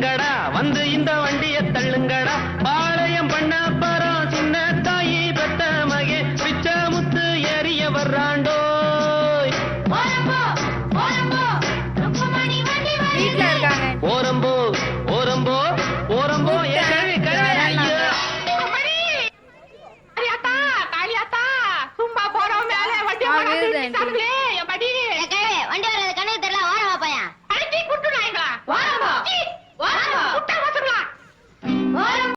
தள்ளுங்கடா வந்து இந்த வண்டிய தள்ளுங்கடா. பாளையம் பண்ண பரம் சின்ன தாயி பெத்த மகே பிச்ச முத்து எரிய வர்றாண்டோ ஓரம்போ ஓரம்போ ஓரம்போ சும்மா போறோம் மேல வண்டி